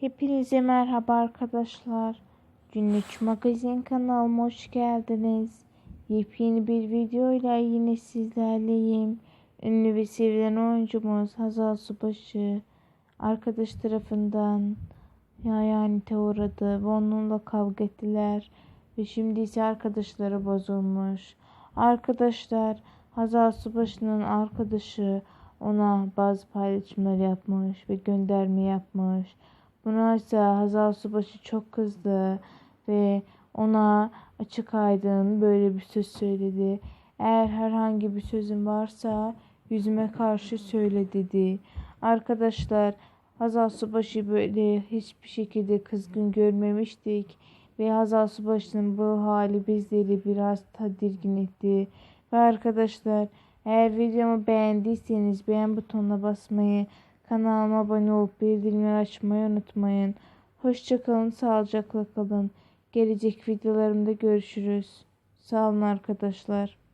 Hepinize merhaba arkadaşlar. Günlük magazin kanalıma hoş geldiniz. Yepyeni bir videoyla yine sizlerleyim. Ünlü ve sevilen oyuncumuz Hazal Subaşı arkadaş tarafından hayanete uğradı ve onunla kavga ettiler. Ve şimdi ise arkadaşları bozulmuş. Arkadaşlar Hazal Subaşı'nın arkadaşı ona bazı paylaşımlar yapmış ve gönderme yapmış. Buna ise Hazal Subaşı çok kızdı ve ona açık aydın böyle bir söz söyledi. Eğer herhangi bir sözün varsa yüzüme karşı söyle dedi. Arkadaşlar Hazal Subaşı böyle hiçbir şekilde kızgın görmemiştik. Ve Hazal Subaşı'nın bu hali bizleri biraz tedirgin etti. Ve arkadaşlar eğer videomu beğendiyseniz beğen butonuna basmayı, kanalıma abone olup bildirimleri açmayı unutmayın. Hoşçakalın, sağlıcakla kalın. Gelecek videolarımda görüşürüz. Sağ olun arkadaşlar.